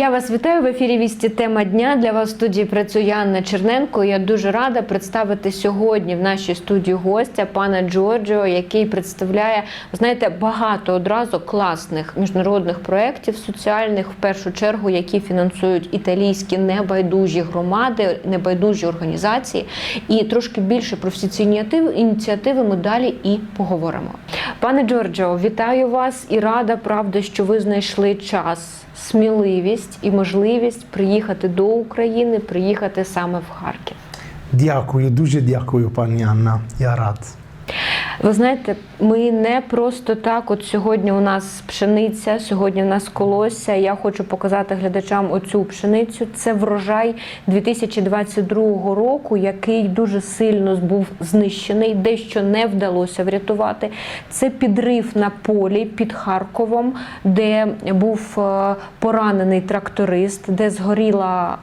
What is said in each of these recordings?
Я вас вітаю в ефірі Вісті. Тема дня для вас в студії працює Анна Черненко. Я дуже рада представити сьогодні в нашій студії гостя пана Джорджо, який представляє знаєте багато одразу класних міжнародних проєктів соціальних, в першу чергу, які фінансують італійські небайдужі громади, небайдужі організації. І трошки більше про всі ці ініціативи, ми далі і поговоримо. Пане Джорджо, вітаю вас і рада, правда, що ви знайшли час сміливість і можливість приїхати до України, приїхати саме в Харків. Дякую, дуже дякую, пані Анна. Я рад. Ви знаєте, ми не просто так. От сьогодні у нас пшениця, сьогодні у нас колосся. Я хочу показати глядачам оцю пшеницю. Це врожай 2022 року, який дуже сильно був знищений, дещо не вдалося врятувати. Це підрив на полі під Харковом, де був е, поранений тракторист, де згоріла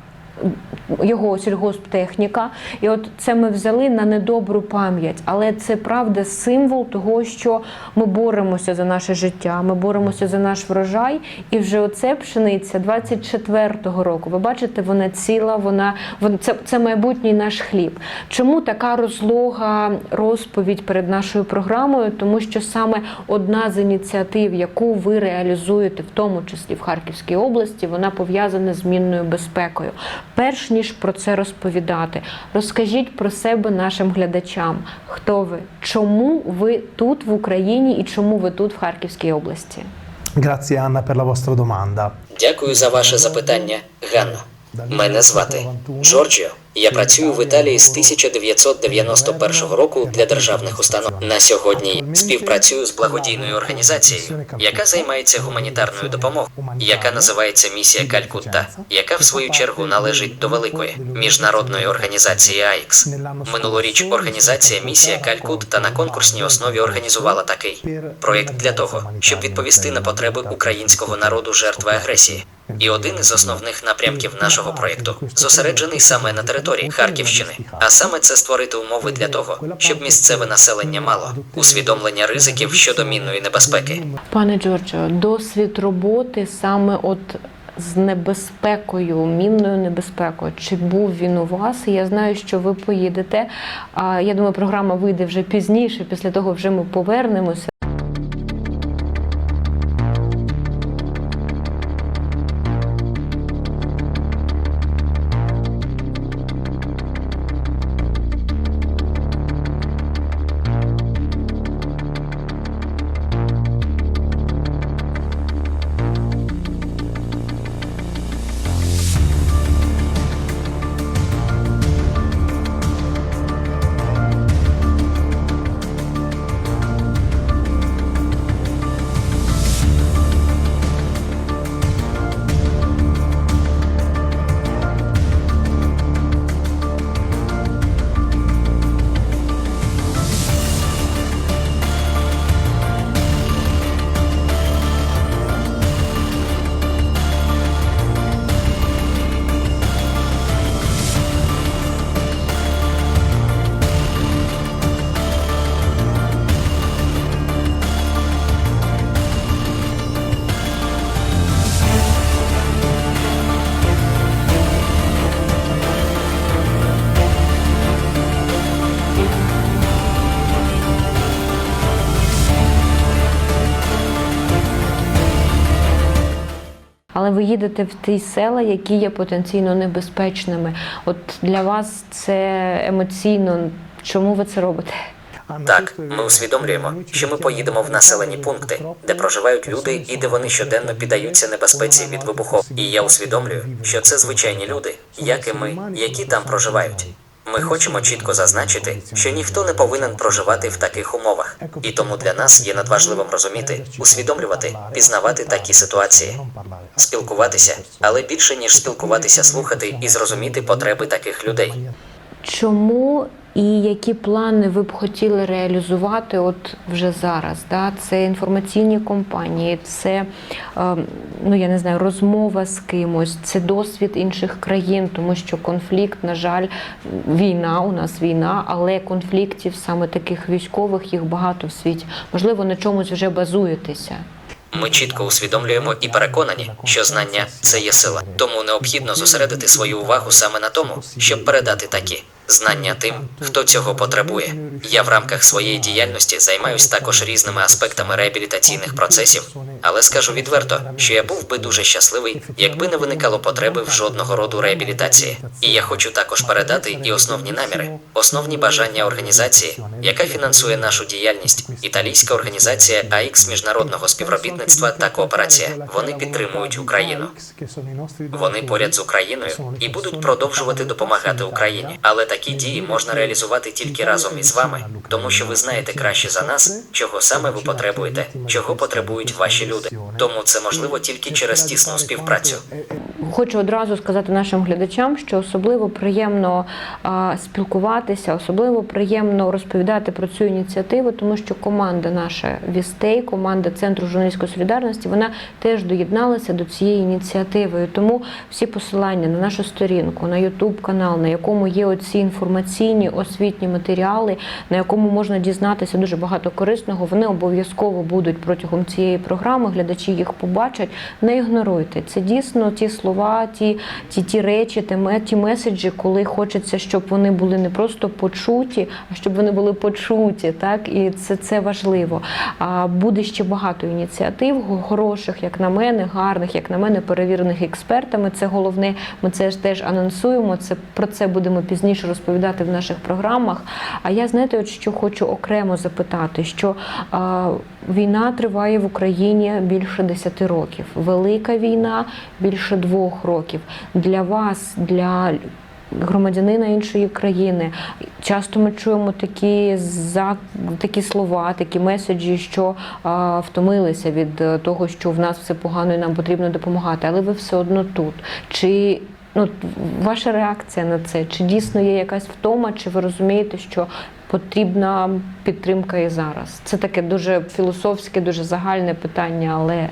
його сільгосптехніка. І от це ми взяли на недобру пам'ять. Але це правда символ того, що ми боремося за наше життя, ми боремося за наш врожай. І вже оце пшениця 24-го року. Ви бачите, вона ціла, вона, це, це майбутній наш хліб. Чому така розлога розповідь перед нашою програмою? Тому що саме одна з ініціатив, яку ви реалізуєте, в тому числі в Харківській області, вона пов'язана з мінною безпекою. Перш ніж про це розповідати, розкажіть про себе нашим глядачам. Хто ви? Чому ви тут в Україні і чому ви тут в Харківській області? Grazie Anna per la vostra domanda. Дякую за ваше запитання, Ганна. Мене звати Джорджіо. Я працюю в Італії з 1991 року для державних установ. На сьогодні співпрацюю з благодійною організацією, яка займається гуманітарною допомогою, яка називається Місія Калькутта, яка в свою чергу належить до великої міжнародної організації АІКС. Минулоріч організація Місія Калькутта на конкурсній основі організувала такий проєкт для того, щоб відповісти на потреби українського народу жертви агресії. І один із основних напрямків нашого проєкту зосереджений саме на території Харківщини, а саме це створити умови для того, щоб місцеве населення мало усвідомлення ризиків щодо мінної небезпеки. Пане Джорджо, досвід роботи саме от з небезпекою, мінною небезпекою. Чи був він у вас? Я знаю, що ви поїдете. А я думаю, програма вийде вже пізніше. Після того вже ми повернемося. Ви їдете в ті села, які є потенційно небезпечними. От для вас це емоційно. Чому ви це робите? Так, ми усвідомлюємо, що ми поїдемо в населені пункти, де проживають люди, і де вони щоденно піддаються небезпеці від вибухов. І я усвідомлюю, що це звичайні люди, як і ми, які там проживають. Ми хочемо чітко зазначити, що ніхто не повинен проживати в таких умовах, і тому для нас є надважливим розуміти, усвідомлювати, пізнавати такі ситуації, спілкуватися, але більше ніж спілкуватися, слухати і зрозуміти потреби таких людей. Чому і які плани ви б хотіли реалізувати от вже зараз? Да? Це інформаційні компанії, це е, ну я не знаю, розмова з кимось, це досвід інших країн, тому що конфлікт, на жаль, війна у нас війна, але конфліктів саме таких військових їх багато в світі. Можливо, на чомусь вже базуєтеся. Ми чітко усвідомлюємо і переконані, що знання це є сила. Тому необхідно зосередити свою увагу саме на тому, щоб передати такі знання тим, хто цього потребує. Я в рамках своєї діяльності займаюсь також різними аспектами реабілітаційних процесів, але скажу відверто, що я був би дуже щасливий, якби не виникало потреби в жодного роду реабілітації. І я хочу також передати і основні наміри, основні бажання організації, яка фінансує нашу діяльність, італійська організація АІКС міжнародного співробітництва та кооперація. Вони підтримують Україну. Вони поряд з Україною і будуть продовжувати допомагати Україні. Але такі дії можна реалізувати тільки разом із вами, тому що ви знаєте краще за нас, чого саме ви потребуєте, чого потребують ваші люди. Тому це можливо тільки через тісну співпрацю. Хочу одразу сказати нашим глядачам, що особливо приємно спілкуватися, особливо приємно розповідати про цю ініціативу, тому що команда наша Вістей, команда Центру журналістської солідарності, вона теж доєдналася до цієї ініціативи. Тому всі посилання на нашу сторінку, на Ютуб канал, на якому є оці інформаційні освітні матеріали, на якому можна дізнатися дуже багато корисного, вони обов'язково будуть протягом цієї програми. Глядачі їх побачать. Не ігноруйте. Це дійсно ті слова, ті, ті, ті речі, ті, ті меседжі, коли хочеться, щоб вони були не просто почуті, а щоб вони були почуті. Так і це, це важливо. А буде ще багато ініціатив хороших, як на мене, гарних, як на мене, перевірених експертами. Це головне. Ми це ж теж анонсуємо. Це про це будемо пізніше розповідати в наших програмах. А я знаєте, от що хочу окремо запитати, що а, війна триває в Україні більше 10 років. Велика війна більше двох років. Для вас, для громадянина іншої країни. Часто ми чуємо такі за такі слова, такі меседжі, що а, втомилися від е, того, що в нас все погано і нам потрібно допомагати, але ви все одно тут. Чи ну ваша реакція на це? Чи дійсно є якась втома, чи ви розумієте, що потрібна підтримка і зараз? Це таке дуже філософське, дуже загальне питання, але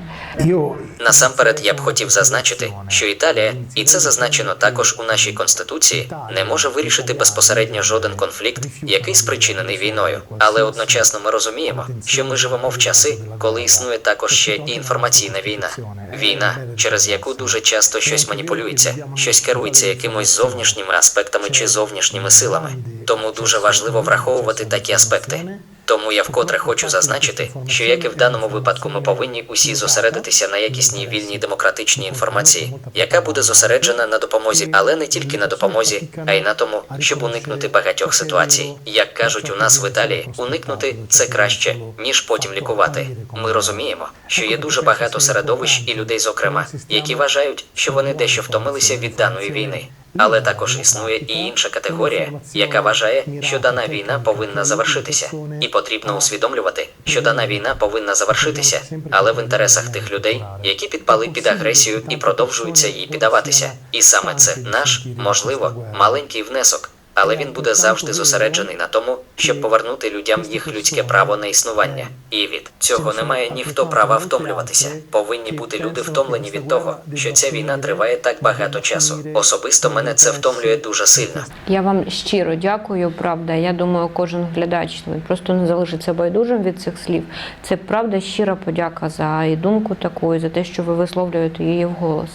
Насамперед я б хотів зазначити, що Італія, і це зазначено також у нашій конституції, не може вирішити безпосередньо жоден конфлікт, який спричинений війною. Але одночасно ми розуміємо, що ми живемо в часи, коли існує також ще і інформаційна війна. Війна, через яку дуже часто щось маніпулюється, щось керується якимось зовнішніми аспектами чи зовнішніми силами. Тому дуже важливо враховувати такі аспекти. Тому я вкотре хочу зазначити, що як і в даному випадку ми повинні усі зосередитися на якісній вільній демократичній інформації, яка буде зосереджена на допомозі, але не тільки на допомозі, а й на тому, щоб уникнути багатьох ситуацій. Як кажуть у нас в Італії, уникнути це краще ніж потім лікувати. Ми розуміємо, що є дуже багато середовищ і людей, зокрема, які вважають, що вони дещо втомилися від даної війни. Але також існує і інша категорія, яка вважає, що дана війна повинна завершитися, і потрібно усвідомлювати, що дана війна повинна завершитися, але в інтересах тих людей, які підпали під агресію і продовжуються їй піддаватися. І саме це наш, можливо, маленький внесок. Але він буде завжди зосереджений на тому, щоб повернути людям їх людське право на існування. І від цього немає ніхто права втомлюватися. Повинні бути люди втомлені від того, що ця війна триває так багато часу. Особисто мене це втомлює дуже сильно. Я вам щиро дякую, правда. Я думаю, кожен глядач просто не залишиться байдужим від цих слів. Це правда щира подяка за і думку таку, і за те, що ви висловлюєте її вголос.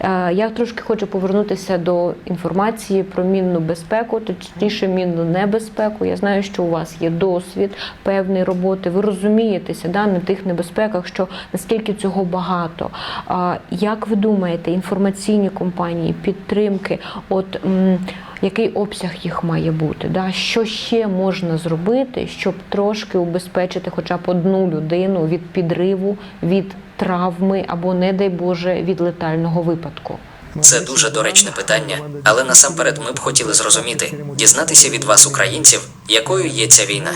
Е, Я трошки хочу повернутися до інформації про мінну безпеку, точніше мінну небезпеку. Я знаю, що у вас є досвід певної роботи. Ви розумієтеся да, на тих небезпеках, що наскільки цього багато. А Як ви думаєте, інформаційні компанії, підтримки, от м, який обсяг їх має бути? Да? Що ще можна зробити, щоб трошки убезпечити хоча б одну людину від підриву, від травми або, не дай Боже, від летального випадку? Це дуже доречне питання, але насамперед ми б хотіли зрозуміти, дізнатися від вас, українців, якою є ця війна.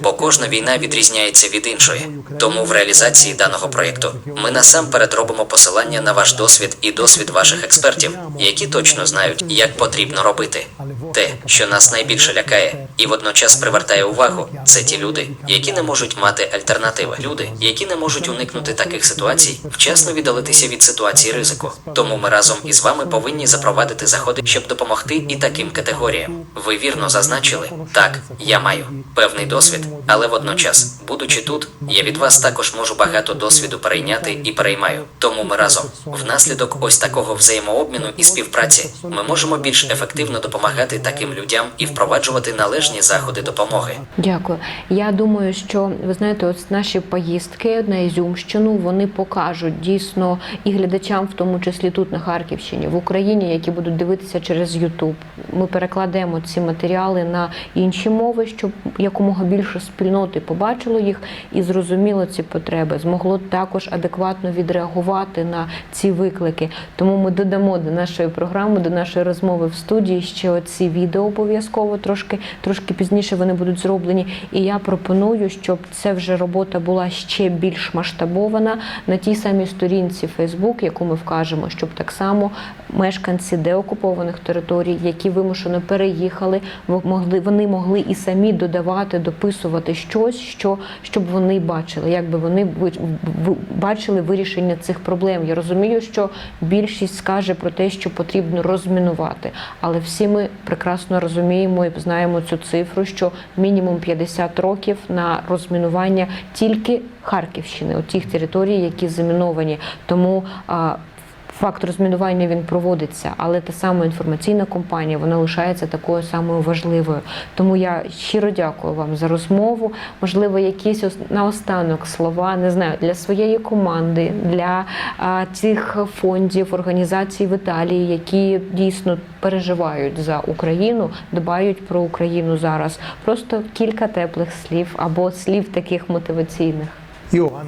Бо кожна війна відрізняється від іншої. Тому в реалізації даного проєкту ми насамперед робимо посилання на ваш досвід і досвід ваших експертів, які точно знають, як потрібно робити. Те, що нас найбільше лякає і водночас привертає увагу, це ті люди, які не можуть мати альтернативи. Люди, які не можуть уникнути таких ситуацій, вчасно віддалитися від ситуації ризику. Тому ми разом із вами повинні запровадити заходи, щоб допомогти і таким категоріям. Ви вірно зазначили, так, я маю певний досвід, Але водночас, будучи тут, я від вас також можу багато досвіду перейняти і переймаю. Тому ми разом, внаслідок ось такого взаємообміну і співпраці, ми можемо більш ефективно допомагати таким людям і впроваджувати належні заходи допомоги. Дякую. Я думаю, що ви знаєте, ось наші поїздки на Ізюмщину вони покажуть дійсно і глядачам, в тому числі тут на Харківщині, в Україні, які будуть дивитися через Ютуб. Ми перекладемо ці матеріали на інші мови, щоб якомога більше спільноти побачило їх і зрозуміло ці потреби, змогло також адекватно відреагувати на ці виклики. Тому ми додамо до нашої програми, до нашої розмови в студії ще оці відео обов'язково трошки, трошки пізніше вони будуть зроблені. І я пропоную, щоб це вже робота була ще більш масштабована на тій самій сторінці Facebook, яку ми вкажемо, щоб так само мешканці деокупованих територій, які вимушено переїхали, могли вони могли і самі додавати, дописувати щось, що щоб вони бачили, як би вони бачили вирішення цих проблем. Я розумію, що більшість скаже про те, що потрібно розмінувати, але всі ми прекрасно розуміємо і знаємо цю цифру, що мінімум 50 років на розмінування тільки Харківщини, от тих територій, які заміновані. Тому Факт розмінування він проводиться, але та сама інформаційна кампанія вона лишається такою самою важливою. Тому я щиро дякую вам за розмову. Можливо, якісь ос- наостанок слова не знаю для своєї команди, для цих фондів, організацій в Італії, які дійсно переживають за Україну, дбають про Україну зараз. Просто кілька теплих слів або слів таких мотиваційних.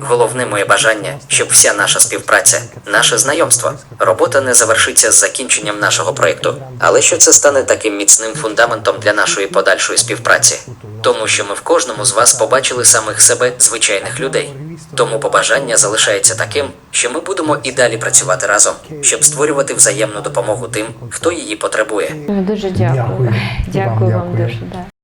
Головне моє бажання, щоб вся наша співпраця, наше знайомство, робота не завершиться з закінченням нашого проєкту, але що це стане таким міцним фундаментом для нашої подальшої співпраці, тому що ми в кожному з вас побачили самих себе звичайних людей. Тому побажання залишається таким, що ми будемо і далі працювати разом, щоб створювати взаємну допомогу тим, хто її потребує. Дуже дякую. Дякую. Дякую Вам вам дякую. дуже. Да.